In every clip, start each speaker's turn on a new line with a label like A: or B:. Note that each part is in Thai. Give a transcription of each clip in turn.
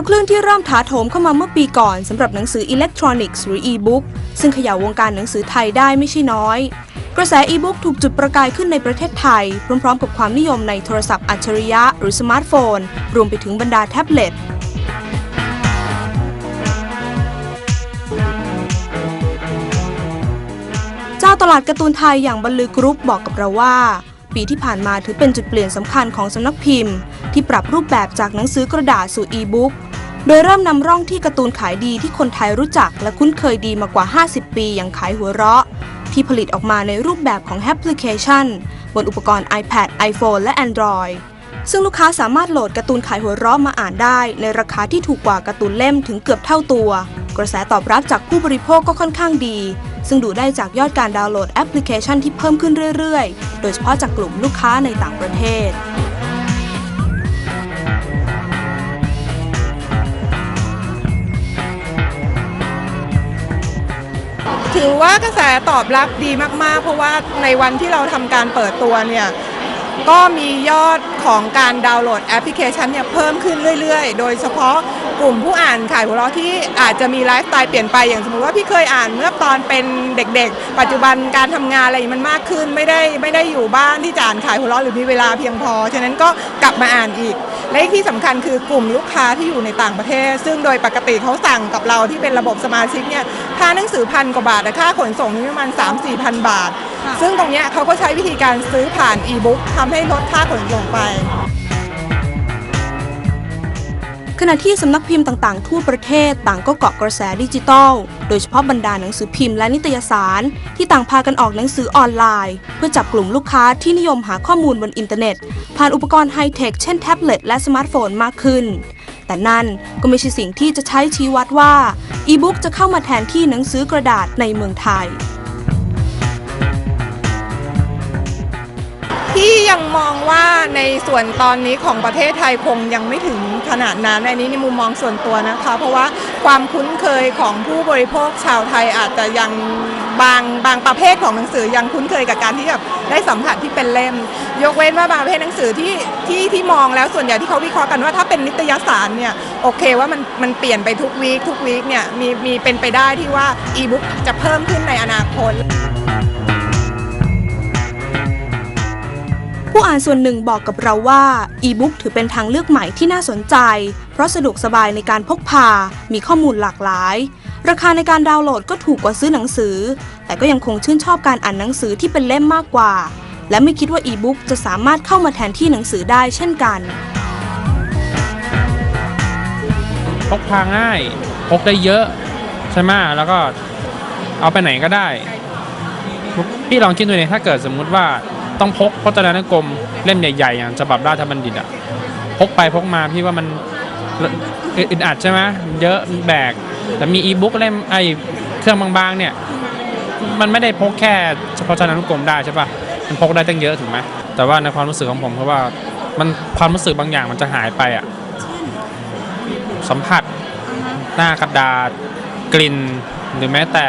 A: วคลื่นที่เริ่มถาโถมเข้ามาเมื่อปีก่อนสำหรับหนังสืออิเล็กทรอนิกส์หรืออีบุ๊กซึ่งขย่าวงการหนังสือไทยได้ไม่ใช่น้อย กระแสอีบุ๊กถูกจุดประกายขึ้นในประเทศไทย พร้อมๆ กับความนิยมในโทรศัพท์อัจฉริยะหรือสมาร์ทโฟน รวมไปถึงบรรดาแท็บเล็ตเจ้าตลาดการ์ตูนไทยอย่างบรรลือกรุ๊ปบอกกับเราว่าปีที่ผ่านมาถือเป็นจุดเปลี่ยนสำคัญของสำนักพิมพ์ ที่ปรับรูปแบบจากหนังสือกระดาษสู่อีบุ๊ก โดยเริ่มนำร่องที่การ์ตูนขายดีที่คนไทยรู้จักและคุ้นเคยดีมากว่า 50 ปีอย่างขายหัวเราะ ที่ผลิตออกมาในรูปแบบของแอปพลิเคชัน บนอุปกรณ์ iPad iPhone และ Android ซึ่งลูกค้าสามารถโหลดการ์ตูนขายหัวเราะมาอ่านได้ ในราคาที่ถูกกว่าการ์ตูนเล่มถึงเกือบเท่าตัว กระแสตอบรับจากผู้บริโภคก็ค่อนข้างดี ซึ่งดูได้จากยอดการดาวน์โหลดแอปพลิเคชันที่เพิ่มขึ้นเรื่อยๆ โดยเฉพาะจากกลุ่มลูกค้าในต่างประเทศ
B: ถือว่ากระแสตอบรับดีมากๆ เพราะว่าในวันที่เราทำการเปิดตัวเนี่ย ก็มียอด ของการดาวน์โหลดแอปพลิเคชันเนี่ยเพิ่มขึ้นเรื่อยๆ โดยเฉพาะกลุ่มผู้อ่านขายหัวเราะที่อาจจะมีไลฟ์สไตล์เปลี่ยนไปอย่างสมมติว่าพี่เคยอ่านเมื่อตอนเป็นเด็กๆ ปัจจุบันการทำงานอะไรมันมากขึ้นไม่ได้ไม่ได้อยู่บ้านที่จะอ่านขายหัวเราะหรือมีเวลาเพียงพอ ฉะนั้นก็กลับมาอ่านอีก และที่สำคัญคือกลุ่มลูกค้าที่อยู่ในต่างประเทศ ซึ่งโดยปกติเขาสั่งกับเราที่เป็นระบบสมาชิกเนี่ยค่าหนังสือพันกว่าบาทแต่ค่าขนส่งนี่ประมาณ3 4พันบาท ซึ่งตรงเนี้ยเขาก็ใช้วิธีการซื้อผ่านอีบุ๊กทำให้ลดค่าขนส่งไป
A: ขณะที่สำนักพิมพ์ต่างๆ ทั่วประเทศต่างก็เกาะกระแสดิจิทัล โดยเฉพาะบรรดาหนังสือพิมพ์และนิตยสาร ที่ต่างพากันออกหนังสือออนไลน์ เพื่อจับกลุ่มลูกค้าที่นิยมหาข้อมูลบนอินเทอร์เน็ต ผ่านอุปกรณ์ไฮเทคเช่นแท็บเล็ตและสมาร์ทโฟนมากขึ้นแต่นั่นก็ไม่ใช่สิ่งที่จะใช้ชี้วัดว่า อีบุ๊กจะเข้ามาแทนที่หนังสือกระดาษในเมืองไทย
B: ที่ยังมองว่าในส่วนตอนนี้ของประเทศไทยคงยังไม่ถึงขนาดนั้นอันนี้ในมุมมองส่วนตัวนะคะ เพราะว่าความคุ้นเคยของผู้บริโภคชาวไทยอาจจะยังบางบางประเภทของหนังสือยังคุ้นเคยกับการที่แบบได้สัมผัสที่เป็นเล่ม ยกเว้นว่าบางประเภทหนังสือที่ที่ที่มองแล้วส่วนใหญ่ที่เขาวิเคราะห์กันว่าถ้าเป็นนิตยสารเนี่ยโอเคว่ามันมันเปลี่ยนไปทุกวีคทุกวีคเนี่ยมีมีเป็นไปได้ที่ว่าอีบุ๊กจะเพิ่มขึ้นในอนาคต
A: ผู้อ่านส่วนหนึ่งบอกกับเราว่า อีบุ๊กถือเป็นทางเลือกใหม่ที่น่าสนใจ เพราะสะดวกสบายในการพกพา มีข้อมูลหลากหลาย ราคาในการดาวน์โหลดก็ถูกกว่าซื้อหนังสือ แต่ก็ยังคงชื่นชอบการอ่านหนังสือที่เป็นเล่มมากกว่า และไม่คิดว่าอีบุ๊กจะสามารถเข้ามาแทนที่หนังสือได้เช่นกัน
C: พกพาง่าย พกได้เยอะใช่ไหมแล้วก็เอาไปไหนก็ได้ พี่ลองคิดดูเนี่ยถ้าเกิดสมมุติว่า ต้องพกพจนานุกรมเล่มใหญ่ๆอย่างฉบับราชบัณฑิตอะพกไปพกมาพี่ว่ามันอึดอัดใช่ไหมเยอะแบก แต่มีอีบุ๊กเล่มไอเครื่องบางๆ เนี่ย มันไม่ได้พกแค่เฉพาะจนานุกรมได้ใช่ปะมันพกได้ตั้งเยอะถูกไหมแต่ว่าในความรู้สึกของผมเพราะว่ามันความรู้สึกบางอย่างมันจะหายไปอะสัมผัสหน้ากระดาษกลิ่นหรือแม้แต่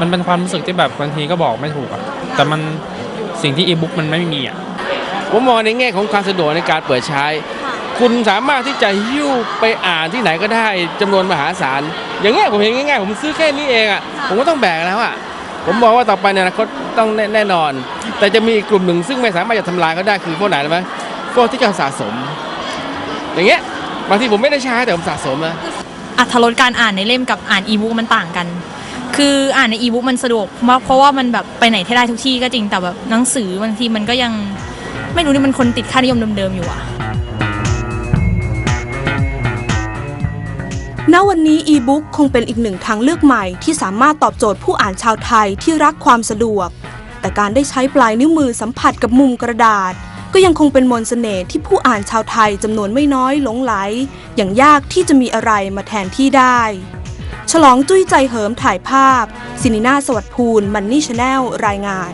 C: มันเป็นความรู้สึกที่แบบบางทีก็บอกไม่ถูกอะแต่มัน สิ่งที่อีบุ๊กมันไม่มีอะ
D: ผมมองในแง่ของความสะดวกในการเปิดใช้ คุณสามารถที่จะหิ้วไปอ่านที่ไหนก็ได้จำนวนมหาศาล อย่างเงี้ยผมเห็นง่ายๆ ผมซื้อแค่นี้เองอะผมก็ต้องแบกแล้วอะผมมองว่าต่อไปในอนาคตต้องแน่แน่นอน แต่จะมีอีกกลุ่มหนึ่งซึ่งไม่สามารถจะทำลายเขาได้คือพวกไหนรู้ไหมพวกที่เขาสะสม อย่างเงี้ยบางทีผมไม่ได้ใช้แต่ผมสะสมนะ
E: อัตรสการอ่านในเล่มกับอ่านอีบุ๊กมันต่างกัน คืออ่านในอีบุ๊กมันสะดวกมากเพราะว่ามันแบบไปไหนได้ทุกที่ก็จริงแต่แบบหนังสือบางทีมันก็ยังไม่รู้นี่มันคนติดค่านิยมเดิมๆอยู่อะ
A: ณวันนี้อีบุ๊กคงเป็นอีกหนึ่งทางเลือกใหม่ที่สามารถตอบโจทย์ผู้อ่านชาวไทยที่รักความสะดวก แต่การได้ใช้ปลายนิ้วมือสัมผัสกับมุมกระดาษ ก็ยังคงเป็นมนต์เสน่ห์ที่ผู้อ่านชาวไทยจำนวนไม่น้อยหลงไหล อย่างยากที่จะมีอะไรมาแทนที่ได้ ฉลองจุ้ยใจเหิมถ่ายภาพ ซินีนาสวัสดิ์ภูลมันนี่ชาแนลรายงาน